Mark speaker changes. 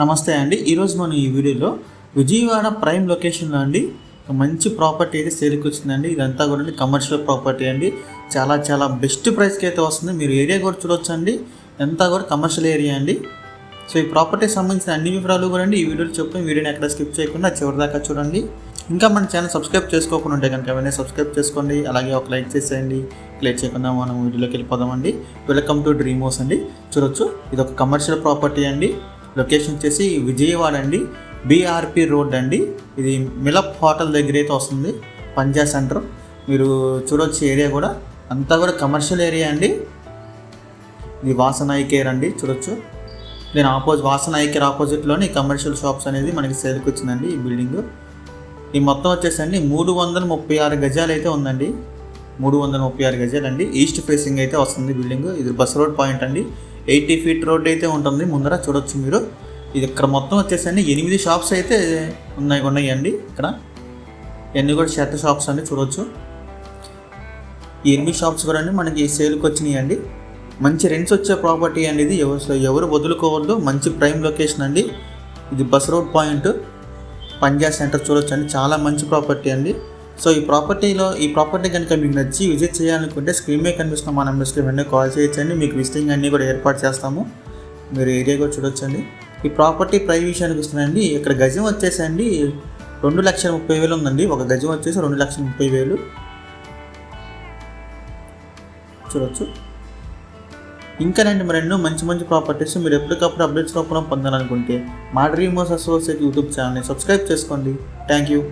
Speaker 1: నమస్తే అండి. ఈరోజు మనం ఈ వీడియోలో విజయవాడ ప్రైమ్ లొకేషన్లో అండి ఒక మంచి ప్రాపర్టీ అయితే సేల్కి వచ్చిందండి. ఇదంతా కూడా కమర్షియల్ ప్రాపర్టీ అండి. చాలా చాలా బెస్ట్ ప్రైస్కి అయితే వస్తుంది. మీరు ఏరియా కూడా చూడొచ్చు అండి అంతా కూడా కమర్షియల్ ఏరియా అండి. సో ఈ ప్రాపర్టీకి సంబంధించిన అన్ని వివరాలు కూడా అండి ఈ వీడియోలో చెప్పి వీడియోని ఎక్కడ స్కిప్ చేయకుండా చివరి దాకా చూడండి. ఇంకా మన ఛానల్ సబ్స్క్రైబ్ చేసుకోకుండా ఉంటే కనుక వెంటనే సబ్స్క్రైబ్ చేసుకోండి. అలాగే ఒక లైక్ చేసేయండి. లైక్ చేయకుండా మనం వీడియోలోకి వెళ్ళిపోదామండి. వెల్కమ్ టు డ్రీమ్ హౌస్ అండి. చూడొచ్చు. ఇది ఒక కమర్షియల్ ప్రాపర్టీ అండి. లొకేషన్ వచ్చేసి విజయవాడ అండి బీఆర్పి రోడ్ అండి. ఇది మిలప్ హోటల్ దగ్గర అయితే వస్తుంది పంజా సెంటర్. మీరు చూడొచ్చు ఏరియా కూడా. అంతా కూడా కమర్షియల్ ఏరియా అండి. ఇది వాసన కేర్ అండి చూడొచ్చు. దీని ఆపోజిట్ వాసన ఐకేర్ ఆపోజిట్లోని కమర్షియల్ షాప్స్ అనేది మనకి సేల్కి వచ్చిందండి ఈ బిల్డింగ్ ఈ మొత్తం వచ్చేసండి మూడు వందల ముప్పై ఆరు గజాలు అయితే ఉందండి. మూడు వందల ముప్పై ఆరు గజాలు అండి. ఈస్ట్ ఫేసింగ్ అయితే వస్తుంది బిల్డింగ్ ఇది బస్ రోడ్ పాయింట్ అండి. ఎయిటీ ఫీట్ రోడ్ అయితే ఉంటుంది. ముందర చూడొచ్చు మీరు. ఇది ఇక్కడ మొత్తం వచ్చేసండి ఎనిమిది షాప్స్ అయితే ఉన్నాయి ఉన్నాయండి ఇక్కడ. ఇవన్నీ కూడా షర్ట్ షాప్స్ అండి చూడొచ్చు. ఈ ఎనిమిది షాప్స్ కూడా అండి మనకి సేల్కి వచ్చినాయి అండి మంచి రెంట్స్ వచ్చే ప్రాపర్టీ అండి ఇది. ఎవరు ఎవరు వదులుకోవద్దు. మంచి ప్రైమ్ లొకేషన్ అండి. ఇది bus road point. Punjab centre చూడొచ్చు అండి చాలా మంచి ప్రాపర్టీ అండి. సో ఈ ప్రాపర్టీలో ఈ ప్రాపర్టీ కనుక మీకు నచ్చి విజిట్ చేయాలనుకుంటే స్క్రీన్ మీద కనిపిస్తున్న మా నెంబర్స్కి వెంటనే కాల్ చేయొచ్చండి. మీకు విజిటింగ్ అన్నీ కూడా ఏర్పాటు చేస్తాము. మీరు ఏరియా కూడా చూడొచ్చండి. ఈ ప్రాపర్టీ ప్రైస్ విషయానికి వస్తుందండి ఇక్కడ గజం వచ్చేసండి రెండు లక్షల ముప్పై వేలు ఉందండి. ఒక గజం వచ్చేసి రెండు లక్షల ముప్పై వేలు. చూడొచ్చు. ఇంకానండి మరి ఎన్నో మంచి మంచి ప్రాపర్టీస్ మీరు ఎప్పటికప్పుడు అప్డేట్స్ రూపంలో పొందాలనుకుంటే మా డ్రీమ్ హౌస్ అసోసియేట్ యూట్యూబ్ ఛానల్ని సబ్స్క్రైబ్ చేసుకోండి. Thank you.